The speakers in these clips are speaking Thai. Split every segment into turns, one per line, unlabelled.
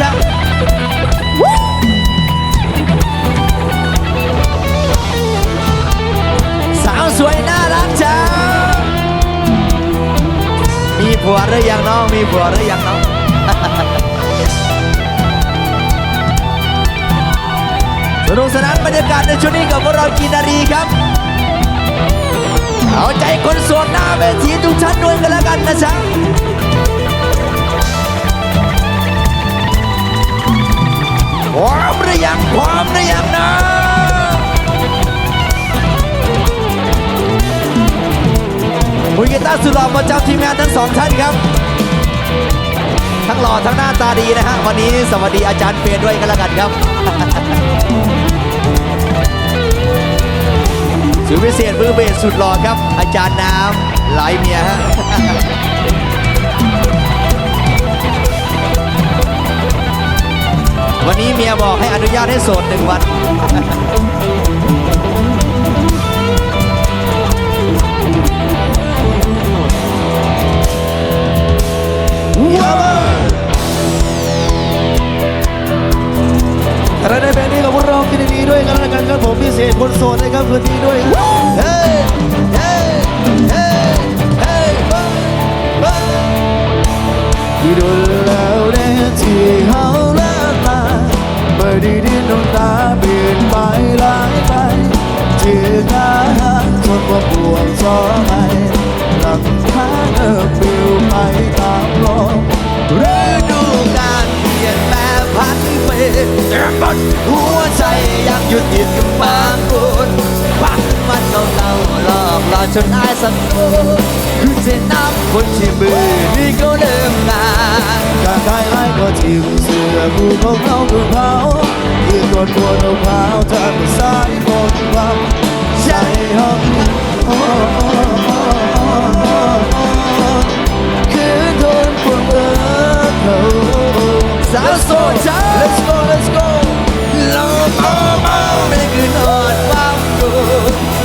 จ้ะสาวสวยน่ารักจ้ามีผัวหรือยังน้องมีผัวหรือยังน้องสนุกสนานบรรยากาศในช่วงนี้กับพวกเรากินนารีครับ เอาใจคนโสดหน้าเวทีทุกท่านด้วยกันแล้วกันนะจ๊ะ พร้อมหรือยังพร้อมหรือยังนะมือกีตาร์สุดหล่อประจำทีมงานทั้งสองท่านครับ ทั้งหล่อทั้งหน้าตาดีนะฮะวันนี้สวัสดีอาจารย์เปียด้วยกันล้วกันครับสุดพิเศษมือเบสสุดหล่อครับ อาจารย์น้ำไหลเมียฮะ วันนี้เมียบอกให้อนุญาตให้โสดหนึ่งวัน
แต่ในเพลงนี้กับพวกเรากินดีด้วยกันแล้วกันครับผมพิเศษคนโสดนะครับคืนนี้ด้วย
เฮ้ยเฮ้ยเฮ้ยเฮ้ยเฮ้ย
ดีด้วเที่ตาจนว่าปวดซอไปหลังทางเอิบปิวไปตามลม
ฤดูกาลเปลี่ยนแปลงพันไปแต่บนหัวใจยังหยุดติดกับบางคนพักมันเก่าๆหลอกหลอนจนอายสักคนคือเส้นน้ำคนที่มือนี่ก็เริ่มงาน
การได้ไล่ก็ทิมเสื้อกูของเขาคือเผายืนกอดปวดเอาเผาเธอเป็นสายฝนความ ใจห้องคือโดนพวกเอิร์เขา
สาวโสดจ้า
Let's go Let's go
เราเมาเมาไม่คืนอดความกู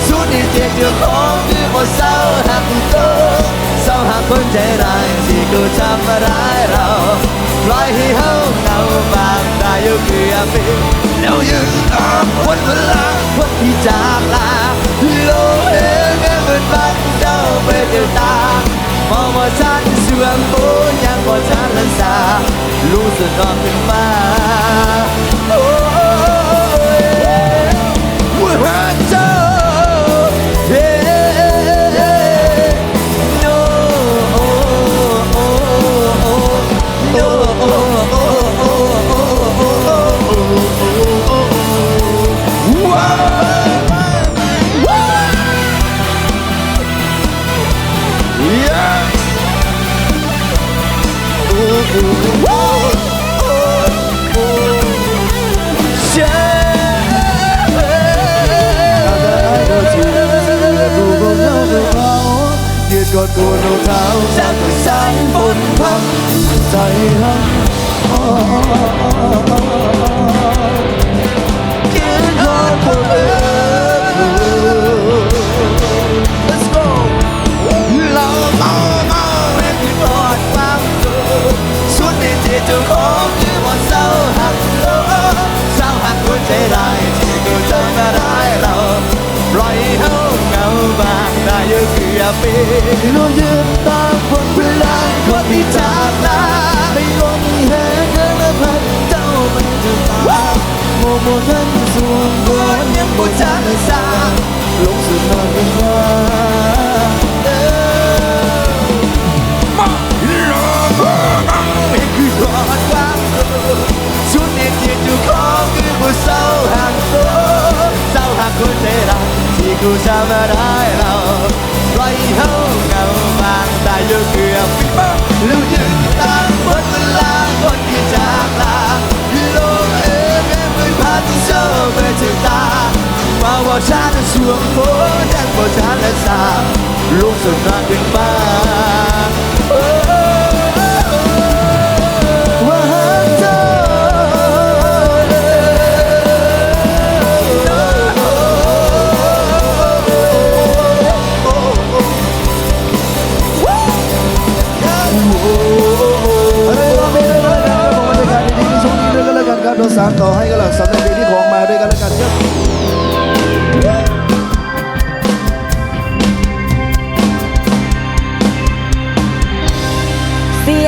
สุดที่เจ็บอยู่ของคือบ่เศร้าหักตัวเศร้าหักคนใจร้ายที่กูทำร้ายเราปล่อยให้เฮาเงาบางตาอยู่เกือบปีแล้วยืนตามวันเวลาคนที่จากลา เจ้าไปเจอตามองว่าฉันเสื่อมโบยังบ่ทันลันสารู้สึกนอนขึ้นมา เชื่อ
ก็ทิมเสื้อกูของเขาคื เกือ
บปี
เรายืนตามคน
เวลาคนที่จากลา
ไม่ลงแหงเกินพันเจ้ามันจะตามโมโมทันส่ว นบ
คน
น
ยังบ่จันสาง
ลงสุดนอนเป็นว่า
เออมาลองมาไม่คือรอดความรู้ชุดนี้ที่ทุกของคือผู้เศร้าหักตัวเศร้าคนกีฬาได้เราปล่อยเฮาเงาบางตายอยู่เกือบปีบ้างแล้วยืนตามวันเวลาคนที่จากลาโลกเอ๋ยเหมือนพัวเจ้าไปถึงตามาว่าฉันสวงโพยังบ่ทันละสาลูกสุดรักเป็นมา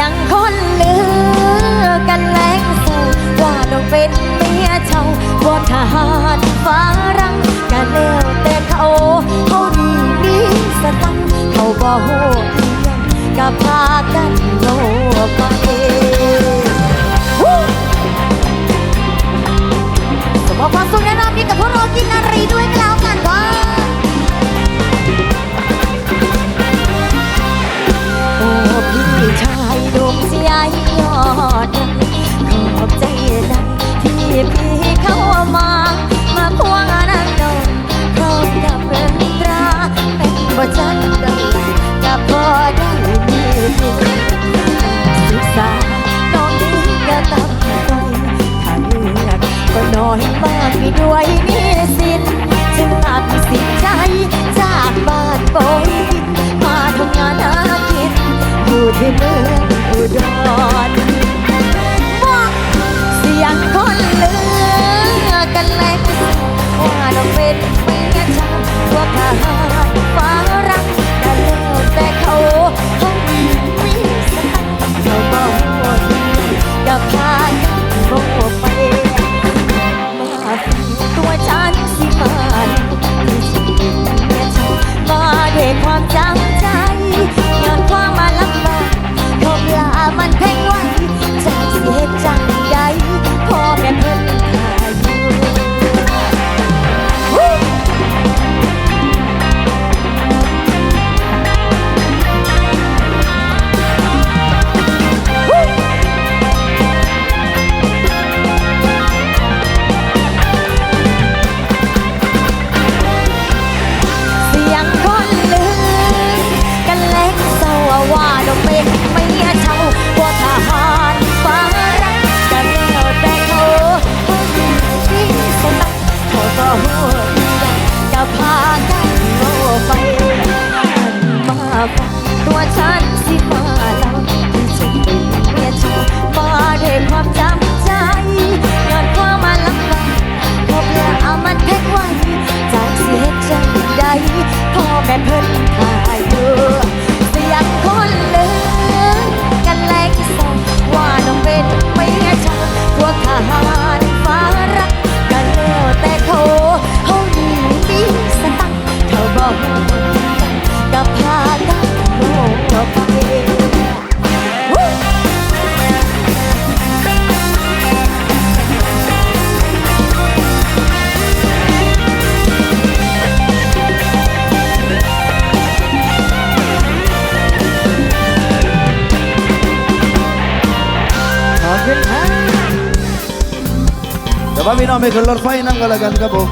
า
งคนเลือกันแรงสูว่าต้องเป็นเมียเจ้าว่าทหารฟ้ารังกันแล้วแต่เขาเขาดีมีสตังค์เขาบ่โหดเพียงกับพากัน ก็น้ากมีด้วยมีสิทธิ์จึงตัดสินใจจากบ้านโบยมาทำงานหากินอยู่ที่เมืองอุดรบอกเสียงคนเลือกันแรงว่าเราเป็นเมียชาวพวกทหารฟ้า แต่
ว่าพี่น้องไม่ขึ้นรถไฟนั่งกันแล้วกันครับผม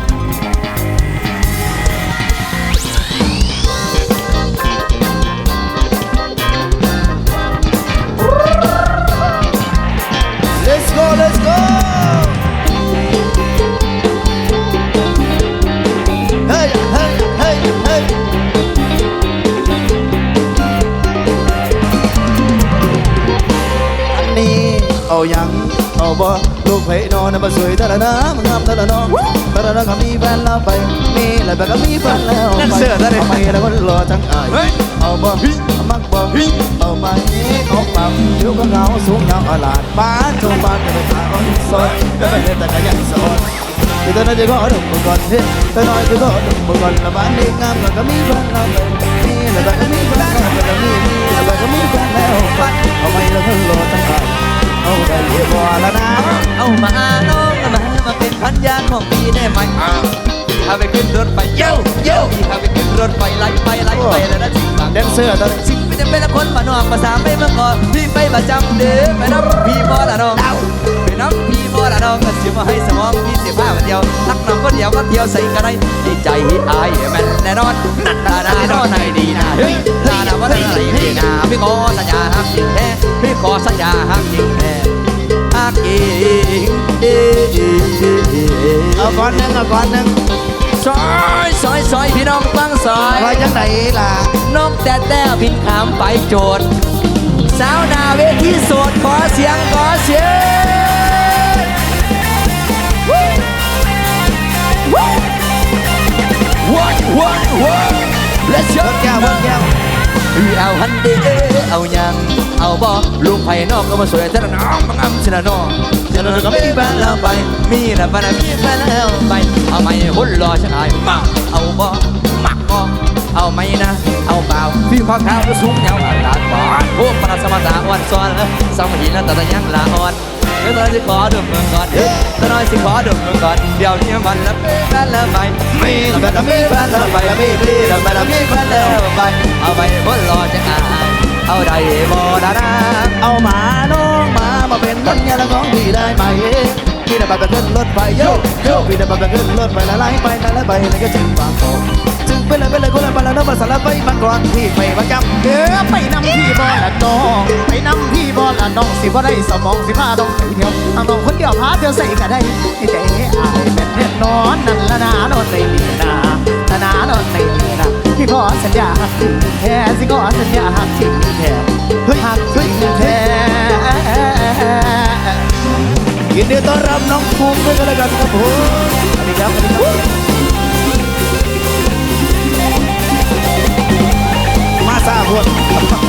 Let's go Let's go เฮ้ยเฮ้ยเฮ้ยเฮ้ยอันนี้เอาหยัง เอาบ่ลูกไผ่นอนมาสวยตะละนะมันงามตะละน้องตะละนะก็มีแฟนแล้วไปมีแล้วแบบก็มีแฟนแล้ว
นั่น
ไป
เสื้อนั่นดิ
เอาไปแล้วก็รอจังอายเอาบ่มักบ่เอาไปเอาปั๊มเดี๋ยวก็เหงาสูงยาวอาลาดบ้านชมบ้านจะไปหาคนสดจะไปเล่นแต่ก็ยังสดที่ตอนนั้นจะก็ดึงมือก่อนเฮ้แต่น้อยจะก็ดึงมือก่อนละบ้านนี้งามแล้วก็มีแฟนแล้วไปมีแล้วแบบก็มีแฟนแล้วแบบก็มีมีแล้วแบบก็มีแฟนแล้วไปเอาไปแล้วก็รอจังอาย เอาได้เรียบร้อยแล้วนะ
เอามาน้องเอามามาเป็นพันยาของพี่ได้ไหมพาไปขึ้นรถไฟเย้าเย้าพี่พาไปขึ้นรถไฟไล่ไปไล่ไปแล้วนะจริงบาง
แดนเซอร์ตอนนี้
สิ่งไม่จำเป็นละคนมานอกภาษาไม่เมื่อก่อนพี่ไปประจำเด้อไปน้ำพี่บอละน้องไปน้ำพี่บอละน้องก็เสียมาให้สมองพี่เสียผ้าวันเดียวทักน้องคนเดียวก็เที่ยวใส่กันได้ดีใจอายแม่นแน่นอนนัดตาดานอนในดีนะ เฮ้ยตาดาว่าได้ไรดีนะพี่ขอสัญญาฮักจริงแท้พี่ขอสัญญาฮักจริงแท้ฮักจริงเอ้ย
เอาก่อนหนึ่งเอาก่อนหนึ่ง
ซอยซอยซอยพี่น้องฟังซอย
ไว้จังไหนล่ะ
นกแต่แต่บินขามไปโจทย์สาวหนาเวทีโสดขอเสียงขอเสียง Let's go
แก้วเพิ่มแก้ว
เอาฮันเดเอายังเอาบอลูกไผ่นอกก็มาสวยแต่ละน้องมังอ้ำชนะนอจะนอนก็มีแฟนแล้วไป มีแล้วไปมีแฟนแล้วไป เอาไม่หุ่นรอฉันอายมาเอาบอมักบอเอาไม่นะ เอาเปล่าพี่ข้อเท้าสูงยาวลาดบอพวกปราสมาตาอ่อนซ้อนสมหินแต่ยังลาอ่อน ดี๋ยวตอนสิขอดื่มเมืองก่อนเฮ้ยตอนน้อยสิขอดื่มเมืองก่อนเดี๋ยวนี้มันแล้วเป็นแฟนแล้วไปมีแล้วไปมีแฟนแล้วไปมีมีแล้วไปมีแฟนแล้วไปเอาไปบนรอจะอายเอาได้บ่ดาดา
เอาหมาน้องหมามาเป็นรถยาละของพี่ได้ไหมพี่ได้บัตรขึ้นรถไฟโยโย่พี่ได้บัตรขึ้นรถไฟละลายไปละลายไปแล้วก็จึงบางกอก จึงไปเลยไปเลยคนละไปแล้วน้องมาสารไปมาก่อนพี่ไปประจำเด้อไปนำพี่บอละน้องไปนำพี่บอละน้องสิบ่ได้สมองสิพาต้องไปเที่ยวเอาน้องคนเดียวพาเที่ยวใส่ก็ได้ให้ใจอายเป็นเด็ดนนอนนั่นละนานอนในนี่นาละนานอนในนี่นะพี่ขอสัญญาหักจริงแท้สิขอสัญญาหักจริงแท้หักจริงแท้ยินดีต้อนรับน้องภูมิด้วยกันเลยกันครับผมสวัสดีครับสวัสดีครับ 我